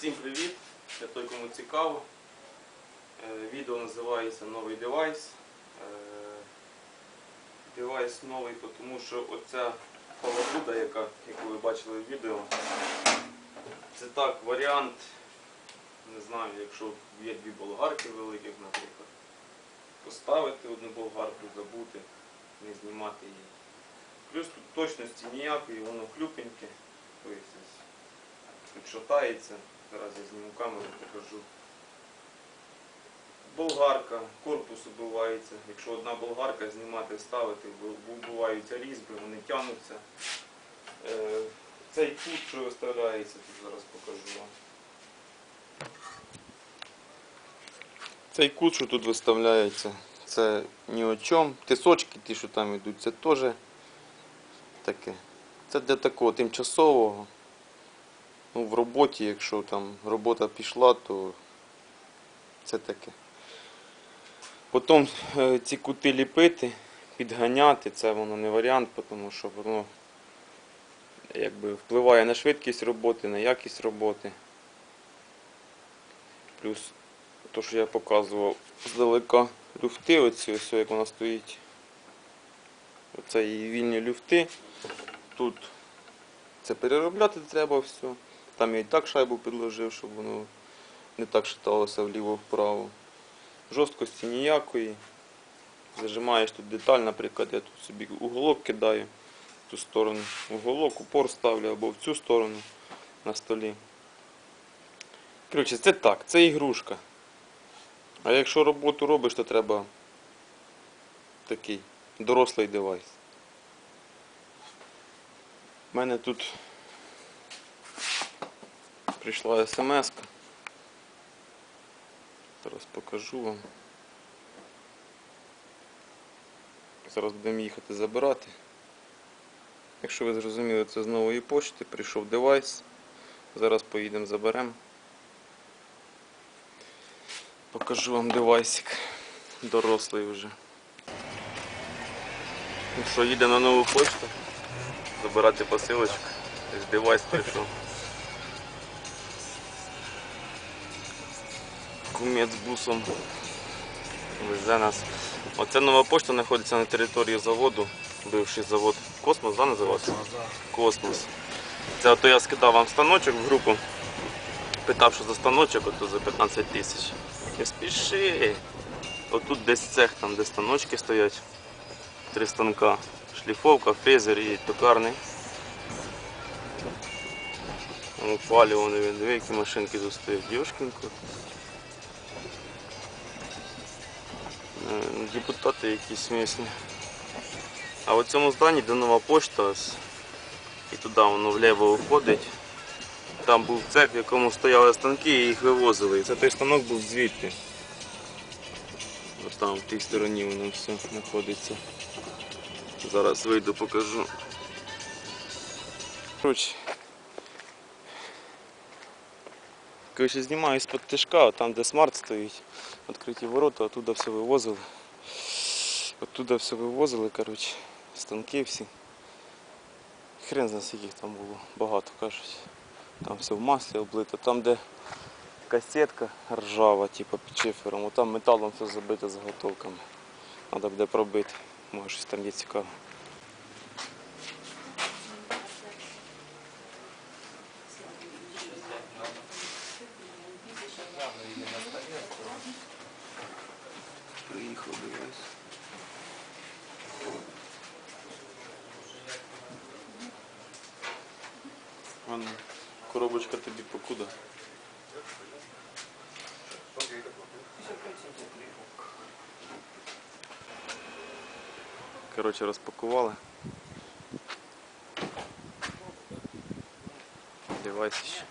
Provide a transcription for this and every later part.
Всім привіт! Для той, кому цікаво. Е, Відео називається Новий девайс. Е, Девайс новий, тому що оця палабуда, яку ви бачили в відео, це так, варіант, не знаю, якщо є дві болгарки великих, наприклад, поставити одну болгарку, забути, не знімати її. Плюс тут точності ніякої, воно хлюпеньке. Тобто, шатається. Зараз я зніму камеру, покажу. Болгарка, корпус убивається. Якщо одна болгарка знімати, ставити, бу- вбиваються різьби, вони тягнуться. Е, Цей кут, що виставляється, тут зараз покажу вам. Цей кут, що тут виставляється, це ні о чому. Тисочки, ті, що там йдуть, це теж таке. Це для такого тимчасового. Ну, в роботі, якщо там робота пішла, то це таке. Потім е, ці кути ліпити, підганяти, це воно не варіант, тому що воно якби впливає на швидкість роботи, на якість роботи. Плюс то, що я показував здалека люфти, оці, ось як вона стоїть. Оце її вільні люфти. Тут це переробляти треба все. Там я і так шайбу підложив, щоб воно не так шаталося вліво-вправо. Жорсткості ніякої. Зажимаєш тут деталь, наприклад, я тут собі уголок кидаю в ту сторону. Уголок, упор ставлю або в цю сторону на столі. Коротше, це так, це ігрушка. А якщо роботу робиш, то треба такий дорослий девайс. У мене тут прийшла смс. -ка. Зараз покажу вам. Зараз будемо їхати забирати. Якщо ви зрозуміли, це з нової почти, прийшов девайс. Зараз поїдемо заберемо. Покажу вам девайсик. Дорослий вже. Ну що, їдемо на нову почту. Забирати посилочку. Девайс прийшов. Кумець з бусом везе нас. Оця нова пошта знаходиться на території заводу. Бивший завод Космос, да, називався? Космос. Це ото я скидав вам станочок в групу. Питав, що за станочок, ото за 15 тисяч. Не спіши. Отут десь цех, там де станочки стоять. Три станка. Шліфовка, фрезер і токарний. Упалі вони дві які машинки тут стоять. Депутати якісь місні. А в цьому зданні, де нова пошта, і туди воно вліво виходить. Там був цех, в якому стояли станки і їх вивозили. І це той станок був звідти. Ось там, в тій стороні воно все знаходиться. Зараз вийду, покажу. Коротше. Коротше, знімаю з-під тишка, там де смарт стоїть, відкриті ворота, оттуда все вивозили. Оттуда все вивозили, коротше, станки всі. Хрен з нас яких там було, багато кажуть. Там все в маслі облито, там де касетка ржава, типу під шифером, там металом все забито заготовками. Треба буде пробити. Може щось там є цікаве. Коробочка тобі покуда. Коротше, розпакували. Девайс ще.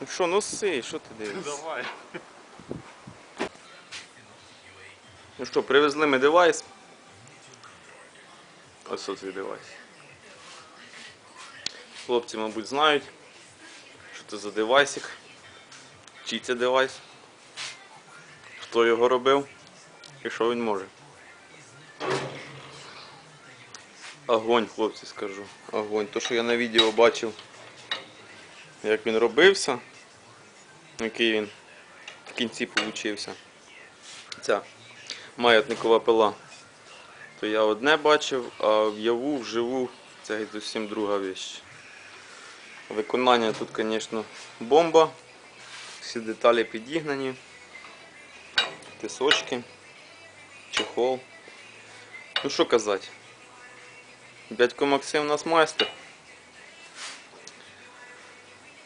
Ну що, носи, що ти дивишся? Давай. Ну що, привезли ми девайс. Ось цей девайс. Хлопці, мабуть, знають, що це за девайсик. Чий це девайс? Хто його робив і що він може. Огонь, хлопці, скажу. Огонь. То, що я на відео бачив, як він робився, який він в кінці получився. Ця маятникова пила. То я одне бачив, а в'яву, вживу це зовсім друга віч. Виконання тут, звісно, бомба. Всі деталі підігнані. Тисочки, чехол. Ну що казати. Дядько Максим у нас майстер.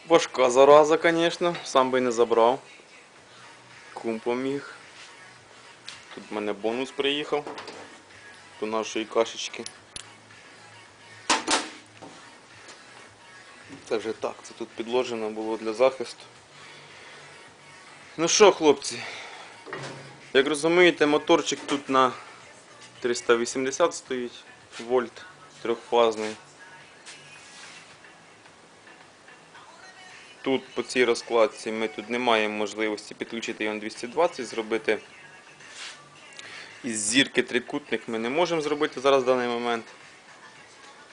Важка зараза, звісно, сам би не забрав. Кум поміг. Тут в мене бонус приїхав до нашої кашечки. Це вже так, це тут підложено було для захисту. Ну що, хлопці, як розумієте, моторчик тут на 380 стоїть вольт трьохфазний. Тут по цій розкладці ми тут не маємо можливості підключити його на 220, зробити із зірки трикутник ми не можемо зробити зараз в даний момент.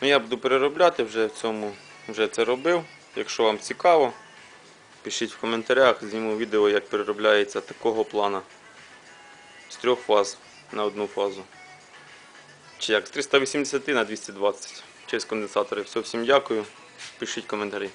Ну, я буду переробляти вже в цьому, вже це робив. Якщо вам цікаво, пишіть в коментарях, зніму відео, як переробляється такого плана з трьох фаз на одну фазу. Чи як з 380 на 220 через конденсатори. Все, всім дякую. Пишіть коментарі.